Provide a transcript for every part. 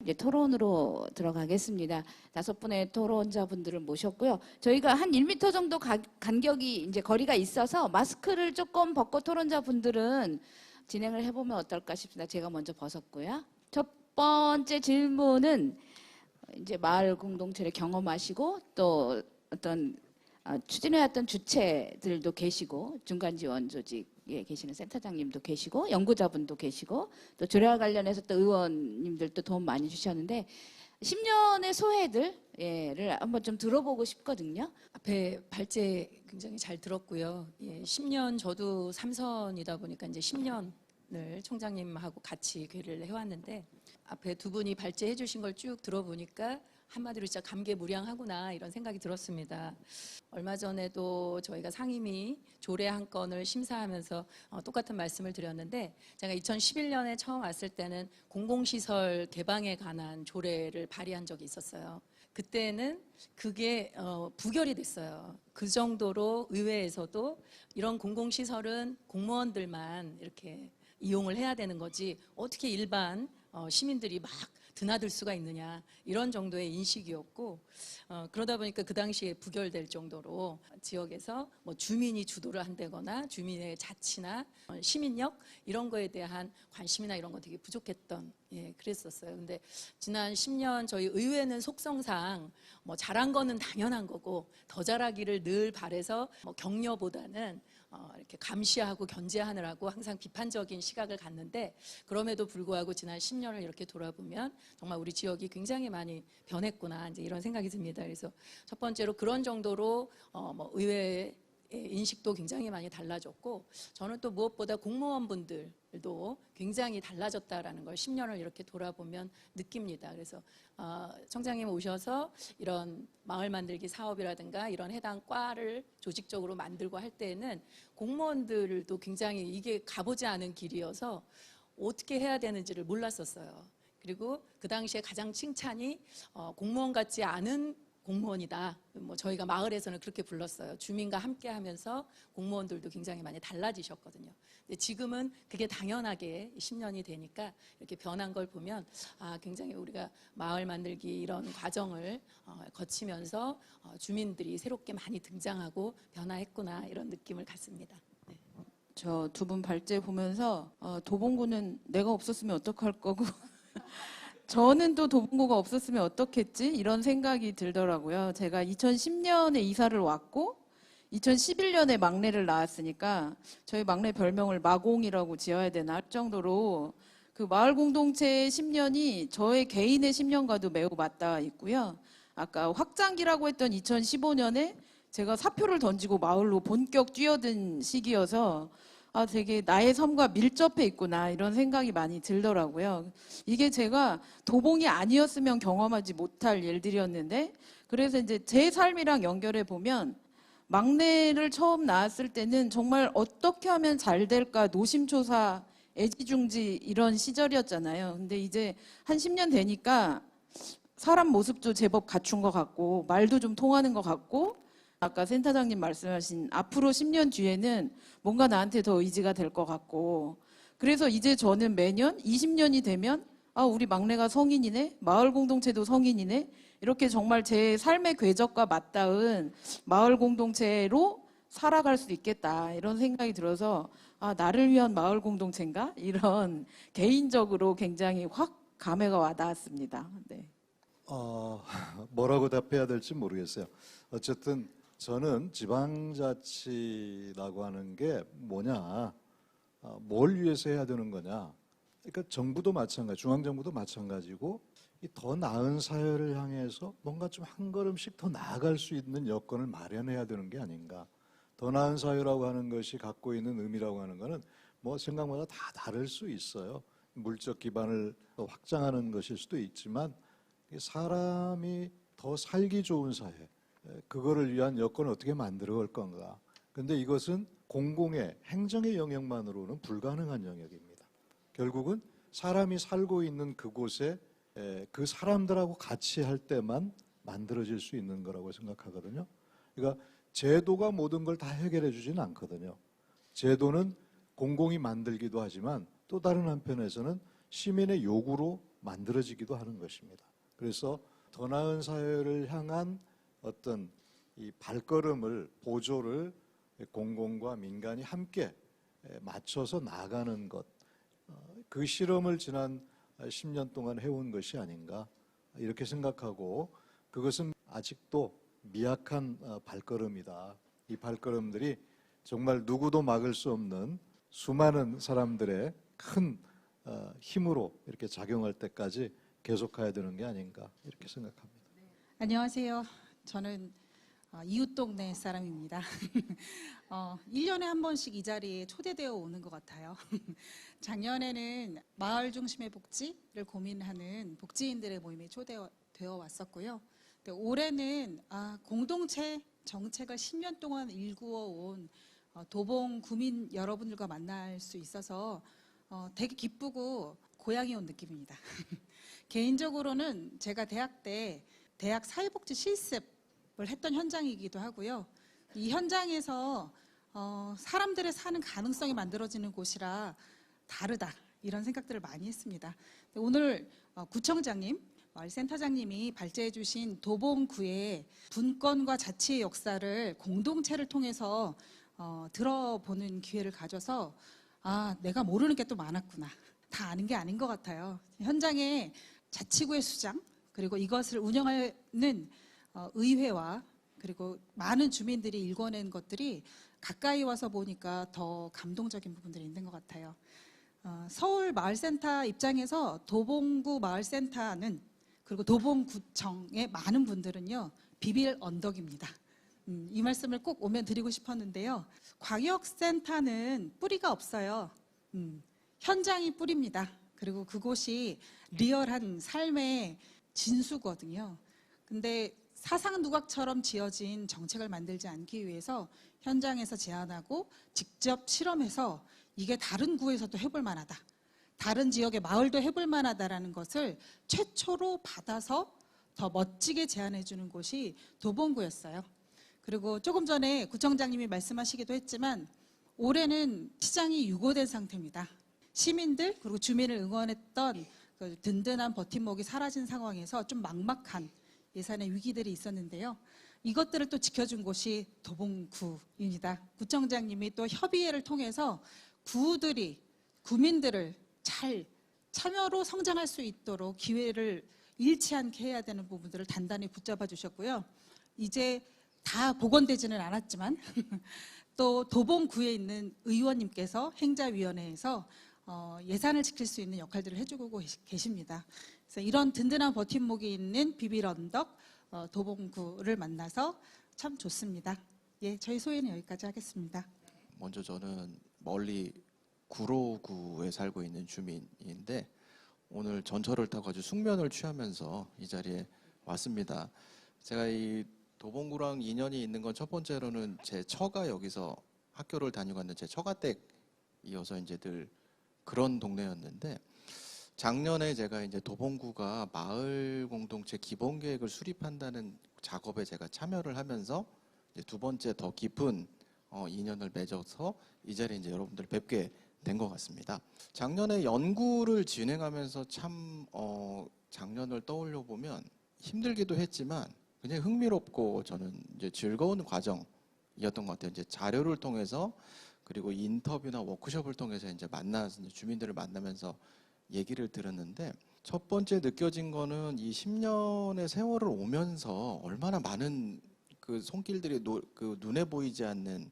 이제 토론으로 들어가겠습니다. 다섯 분의 토론자분들을 모셨고요. 저희가 한 1m 정도 가- 간격이 이제 거리가 있어서 마스크를 조금 벗고 토론자분들은 진행을 해보면 어떨까 싶습니다. 제가 먼저 벗었고요. 첫 번째 질문은 이제 마을 공동체를 경험하시고 또 어떤 아, 추진해왔던 주체들도 계시고 중간 지원 조직 에 계시는 센터장님도 계시고 연구자분도 계시고 또 조례와 관련해서 또 의원님들도 도움 많이 주셨는데 10년의 소회들을 한번 좀 들어보고 싶거든요. 앞에 발제 굉장히 잘 들었고요. 예, 10년 저도 삼선이다 보니까 이제 10년을 총장님하고 같이 괴를 해왔는데 앞에 두 분이 발제해 주신 걸 쭉 들어보니까 한마디로 진짜 감개무량하구나 이런 생각이 들었습니다. 얼마 전에도 저희가 상임위 조례 한 건을 심사하면서 어, 똑같은 말씀을 드렸는데 제가 2011년에 처음 왔을 때는 공공시설 개방에 관한 조례를 발의한 적이 있었어요. 그때는 그게 어, 부결이 됐어요. 그 정도로 의회에서도 이런 공공시설은 공무원들만 이렇게 이용을 해야 되는 거지 어떻게 일반 어, 시민들이 막 드나들 수가 있느냐 이런 정도의 인식이었고 어, 그러다 보니까 그 당시에 부결될 정도로 지역에서 뭐 주민이 주도를 한다거나 주민의 자치나 어, 시민력 이런 거에 대한 관심이나 이런 거 되게 부족했던 예 그랬었어요. 근데 지난 10년 저희 의회는 속성상 뭐 잘한 거는 당연한 거고 더 잘하기를 늘 바래서 뭐 격려보다는 어, 이렇게 감시하고 견제하느라고 항상 비판적인 시각을 갖는데 그럼에도 불구하고 지난 10년을 이렇게 돌아보면 정말 우리 지역이 굉장히 많이 변했구나 이제 이런 생각이 듭니다. 그래서 첫 번째로 그런 정도로 어, 뭐 의회의 인식도 굉장히 많이 달라졌고 저는 또 무엇보다 공무원분들도 굉장히 달라졌다라는 걸 10년을 이렇게 돌아보면 느낍니다. 그래서 어, 청장님 오셔서 이런 마을 만들기 사업이라든가 이런 해당 과를 조직적으로 만들고 할 때에는 공무원들도 굉장히 이게 가보지 않은 길이어서 어떻게 해야 되는지를 몰랐었어요. 그리고 그 당시에 가장 칭찬이 어, 공무원 같지 않은 공무원이다. 뭐 저희가 마을에서는 그렇게 불렀어요. 주민과 함께 하면서 공무원들도 굉장히 많이 달라지셨거든요. 근데 지금은 그게 당연하게 10년이 되니까 이렇게 변한 걸 보면 아, 굉장히 우리가 마을 만들기 이런 과정을 어, 거치면서 어, 주민들이 새롭게 많이 등장하고 변화했구나 이런 느낌을 갖습니다. 저두 분 발제 보면서 어, 도봉구는 내가 없었으면 어떡할 거고 저는 또 도봉구가 없었으면 어떻겠지 이런 생각이 들더라고요. 제가 2010년에 이사를 왔고 2011년에 막내를 낳았으니까 저희 막내 별명을 마공이라고 지어야 되나 할 정도로 그 마을 공동체의 10년이 저의 개인의 10년과도 매우 맞닿아 있고요. 아까 확장기라고 했던 2015년에 제가 사표를 던지고 마을로 본격 뛰어든 시기여서 아, 되게 나의 삶과 밀접해 있구나 이런 생각이 많이 들더라고요. 이게 제가 도봉이 아니었으면 경험하지 못할 일들이었는데 그래서 이제 제 삶이랑 연결해 보면 막내를 처음 낳았을 때는 정말 어떻게 하면 잘 될까 노심초사 애지중지 이런 시절이었잖아요. 근데 이제 한 10년 되니까 사람 모습도 제법 갖춘 것 같고 말도 좀 통하는 것 같고 아까 센터장님 말씀하신 앞으로 10년 뒤에는 뭔가 나한테 더 의지가 될 것 같고 그래서 이제 저는 매년 20년이 되면 아 우리 막내가 성인이네 마을 공동체도 성인이네 이렇게 정말 제 삶의 궤적과 맞닿은 마을 공동체로 살아갈 수 있겠다 이런 생각이 들어서 아 나를 위한 마을 공동체인가 이런 개인적으로 굉장히 확 감회가 와닿았습니다. 네. 어, 뭐라고 답해야 될지 모르겠어요. 어쨌든 저는 지방자치라고 하는 게 뭐냐, 어, 뭘 위해서 해야 되는 거냐. 그러니까 정부도 마찬가지, 중앙정부도 마찬가지고 이더 나은 사회를 향해서 뭔가 좀 한 걸음씩 더 나아갈 수 있는 여건을 마련해야 되는 게 아닌가. 더 나은 사회라고 하는 것이 갖고 있는 의미라고 하는 거는 뭐 생각마다 다 다를 수 있어요. 물적 기반을 더 확장하는 것일 수도 있지만 이 사람이 더 살기 좋은 사회, 에, 그거를 위한 여건을 어떻게 만들어 갈 건가. 근데 이것은 공공의 행정의 영역만으로는 불가능한 영역입니다. 결국은 사람이 살고 있는 그곳에 에, 그 사람들하고 같이 할 때만 만들어질 수 있는 거라고 생각하거든요. 그러니까 제도가 모든 걸 다 해결해 주지는 않거든요. 제도는 공공이 만들기도 하지만 또 다른 한편에서는 시민의 요구로 만들어지기도 하는 것입니다. 그래서 더 나은 사회를 향한 어떤 이 발걸음을 보조를 공공과 민간이 함께 맞춰서 나가는 것, 어, 그 실험을 지난 10년 동안 해온 것이 아닌가 이렇게 생각하고 그것은 아직도 미약한 어, 발걸음이다. 이 발걸음들이 정말 누구도 막을 수 없는 수많은 사람들의 큰 어, 힘으로 이렇게 작용할 때까지 계속해야 되는 게 아닌가 이렇게 생각합니다. 안녕하세요. 저는 어, 이웃 동네 사람입니다. 어, 1년에 한 번씩 이 자리에 초대되어 오는 것 같아요. 작년에는 마을 중심의 복지를 고민하는 복지인들의 모임에 초대되어 왔었고요. 근데 올해는 아, 공동체 정책을 10년 동안 일구어 온 어, 도봉 구민 여러분들과 만날 수 있어서 어, 되게 기쁘고 고향에 온 느낌입니다. 개인적으로는 제가 대학 때 대학 사회복지 실습을 했던 현장이기도 하고요. 이 현장에서 어, 사람들의 사는 가능성이 만들어지는 곳이라 다르다 이런 생각들을 많이 했습니다. 오늘 어, 구청장님, 마을센터장님이 발제해 주신 도봉구의 분권과 자치의 역사를 공동체를 통해서 어, 들어보는 기회를 가져서 아 내가 모르는 게 또 많았구나 다 아는 게 아닌 것 같아요. 현장에 자치구의 수장 그리고 이것을 운영하는 어, 의회와 그리고 많은 주민들이 일궈낸 것들이 가까이 와서 보니까 더 감동적인 부분들이 있는 것 같아요. 어, 서울 마을센터 입장에서 도봉구 마을센터는 그리고 도봉구청의 많은 분들은요 비빌 언덕입니다. 음, 이 말씀을 꼭 오면 드리고 싶었는데요. 광역센터는 뿌리가 없어요. 음, 현장이 뿌립니다. 그리고 그곳이 리얼한 삶의 진수거든요. 근데 사상 누각처럼 지어진 정책을 만들지 않기 위해서 현장에서 제안하고 직접 실험해서 이게 다른 구에서도 해볼 만하다. 다른 지역의 마을도 해볼 만하다라는 것을 최초로 받아서 더 멋지게 제안해 주는 곳이 도봉구였어요. 그리고 조금 전에 구청장님이 말씀하시기도 했지만 올해는 시장이 유고된 상태입니다. 시민들 그리고 주민을 응원했던 그 든든한 버팀목이 사라진 상황에서 좀 막막한 예산의 위기들이 있었는데요. 이것들을 또 지켜준 곳이 도봉구입니다. 구청장님이 또 협의회를 통해서 구들이 구민들을 잘 참여로 성장할 수 있도록 기회를 잃지 않게 해야 되는 부분들을 단단히 붙잡아 주셨고요. 이제 다 복원되지는 않았지만 또 도봉구에 있는 의원님께서 행자위원회에서 어, 예산을 지킬 수 있는 역할들을 해주고 계십니다. 그래서 이런 든든한 버팀목이 있는 비빌 언덕 어, 도봉구를 만나서 참 좋습니다. 예, 저희 소회는 여기까지 하겠습니다. 먼저 저는 멀리 구로구에 살고 있는 주민인데 오늘 전철을 타고 아주 숙면을 취하면서 이 자리에 왔습니다. 제가 이 도봉구랑 인연이 있는 건 첫 번째로는 제 처가 여기서 학교를 다니고 왔는데 제 처가댁 이어서 이제 늘 그런 동네였는데 작년에 제가 이제 도봉구가 마을 공동체 기본 계획을 수립한다는 작업에 제가 참여를 하면서 두 번째 더 깊은 어, 인연을 맺어서 이 자리에 이제 여러분들 뵙게 된 것 같습니다. 작년에 연구를 진행하면서 참 어, 작년을 떠올려 보면 힘들기도 했지만 굉장히 흥미롭고 저는 이제 즐거운 과정이었던 것 같아요. 이제 자료를 통해서 그리고 인터뷰나 워크숍을 통해서 이제 만나서 이제 주민들을 만나면서 얘기를 들었는데 첫 번째 느껴진 거는 이 10년의 세월을 오면서 얼마나 많은 그 손길들이 노- 그 눈에 보이지 않는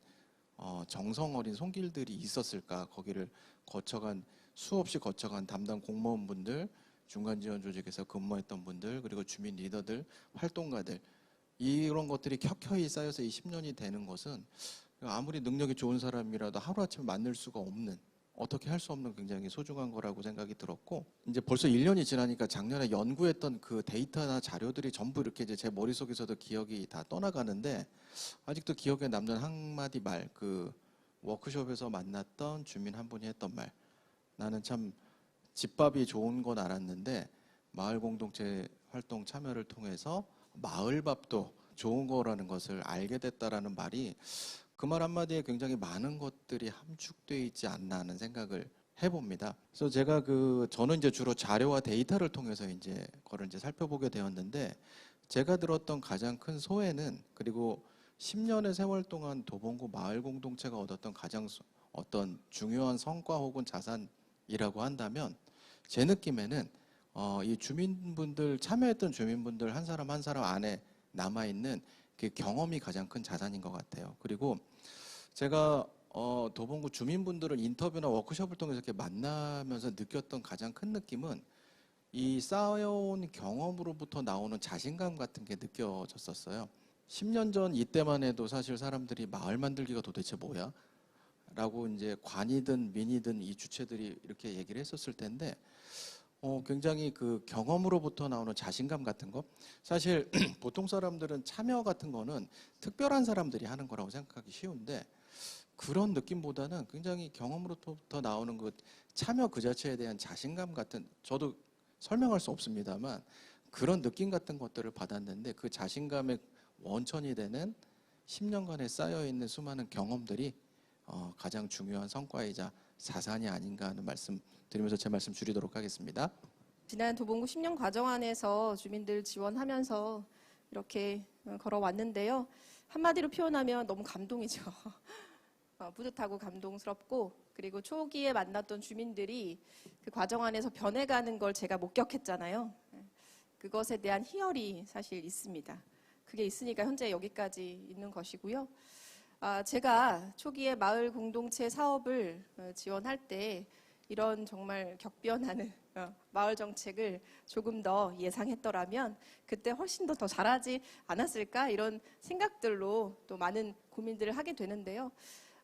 어, 정성 어린 손길들이 있었을까? 거기를 거쳐간 수없이 거쳐간 담당 공무원분들 중간 지원 조직에서 근무했던 분들 그리고 주민 리더들 활동가들 이런 것들이 켜켜이 쌓여서 이 10년이 되는 것은 아무리 능력이 좋은 사람이라도 하루아침에 만날 수가 없는 어떻게 할 수 없는 굉장히 소중한 거라고 생각이 들었고 이제 벌써 1년이 지나니까 작년에 연구했던 그 데이터나 자료들이 전부 이렇게 이제 제 머릿속에서도 기억이 다 떠나가는데 아직도 기억에 남는 한마디 말 그 워크숍에서 만났던 주민 한 분이 했던 말. 나는 참 집밥이 좋은 건 알았는데 마을 공동체 활동 참여를 통해서 마을밥도 좋은 거라는 것을 알게 됐다라는 말이 그 말 한마디에 굉장히 많은 것들이 함축되어 있지 않나 하는 생각을 해봅니다. 그래서 제가 그 저는 이제 주로 자료와 데이터를 통해서 이제 그걸 이제 살펴보게 되었는데 제가 들었던 가장 큰 소회는 그리고 10년의 세월 동안 도봉구 마을 공동체가 얻었던 가장 소- 어떤 중요한 성과 혹은 자산이라고 한다면 제 느낌에는 어, 이 주민분들 참여했던 주민분들 한 사람 한 사람 안에 남아 있는 그 경험이 가장 큰 자산인 것 같아요. 그리고 제가 어, 도봉구 주민분들을 인터뷰나 워크숍을 통해서 이렇게 만나면서 느꼈던 가장 큰 느낌은 이 쌓여온 경험으로부터 나오는 자신감 같은 게 느껴졌었어요. 10년 전 이때만 해도 사실 사람들이 마을 만들기가 도대체 뭐야? 라고 이제 관이든 민이든 이 주체들이 이렇게 얘기를 했었을 텐데 어, 굉장히 그 경험으로부터 나오는 자신감 같은 거? 사실 보통 사람들은 참여 같은 거는 특별한 사람들이 하는 거라고 생각하기 쉬운데 그런 느낌보다는 굉장히 경험으로부터 나오는 그 참여 그 자체에 대한 자신감 같은 저도 설명할 수 없습니다만 그런 느낌 같은 것들을 받았는데 그 자신감의 원천이 되는 10년간에 쌓여 있는 수많은 경험들이 어, 가장 중요한 성과이자 자산이 아닌가 하는 말씀 드리면서 제 말씀 줄이도록 하겠습니다. 지난 도봉구 10년 과정 안에서 주민들 지원하면서 이렇게 어, 걸어왔는데요. 한마디로 표현하면 너무 감동이죠. 어, 뿌듯하고 감동스럽고 그리고 초기에 만났던 주민들이 그 과정 안에서 변해가는 걸 제가 목격했잖아요. 예. 그것에 대한 희열이 사실 있습니다. 그게 있으니까 현재 여기까지 있는 것이고요. 아, 제가 초기에 마을 공동체 사업을 어, 지원할 때 이런 정말 격변하는 어, 마을 정책을 조금 더 예상했더라면 그때 훨씬 더 더 잘하지 않았을까 이런 생각들로 또 많은 고민들을 하게 되는데요.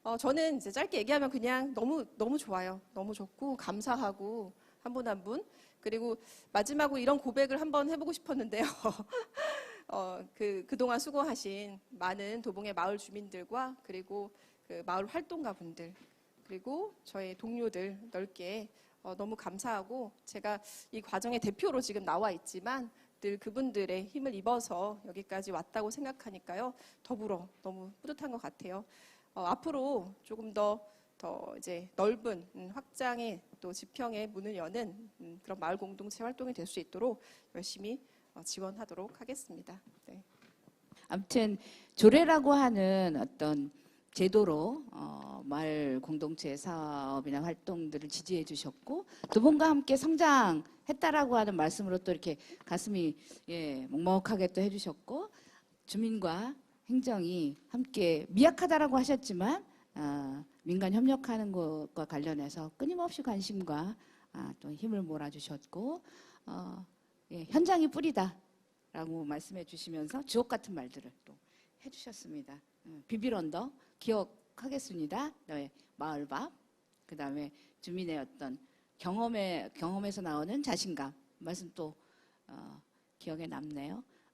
어, 저는 이제 짧게 얘기하면 그냥 너무 너무 좋아요. 너무 좋고 감사하고 한 분 한 분. 그리고 마지막으로 이런 고백을 한번 해보고 싶었는데요. 어, 그 그동안 수고하신 많은 도봉의 마을 주민들과 그리고 그 마을 활동가 분들 그리고 저의 동료들 넓게 어, 너무 감사하고 제가 이 과정의 대표로 지금 나와 있지만 늘 그분들의 힘을 입어서 여기까지 왔다고 생각하니까요 더불어 너무 뿌듯한 것 같아요. 어, 앞으로 조금 더 더 이제 넓은 음, 확장의 또 지평의 문을 여는 음, 그런 마을 공동체 활동이 될 수 있도록 열심히 어, 지원하도록 하겠습니다. 네. 아무튼 조례라고 하는 어떤 제도로 어, 마을 공동체 사업이나 활동들을 지지해 주셨고 도봉과 함께 성장했다라고 하는 말씀으로 또 이렇게 가슴이 예, 먹먹하게 또 해주셨고 주민과 행정이 함께 미약하다라고 하셨지만 아, 민간 협력하는 것과 관련해서 끊임없이 관심과 아, 또 힘을 몰아주셨고 어, 예, 현장이 뿌리다라고 말씀해 주시면서 주옥 같은 말들을 또 해주셨습니다. 음, 비빌 언더 기억하겠습니다. 네, 마을밥 그 다음에 주민의 어떤 경험에 경험에서 나오는 자신감 말씀 또 어, 기억에 남네요.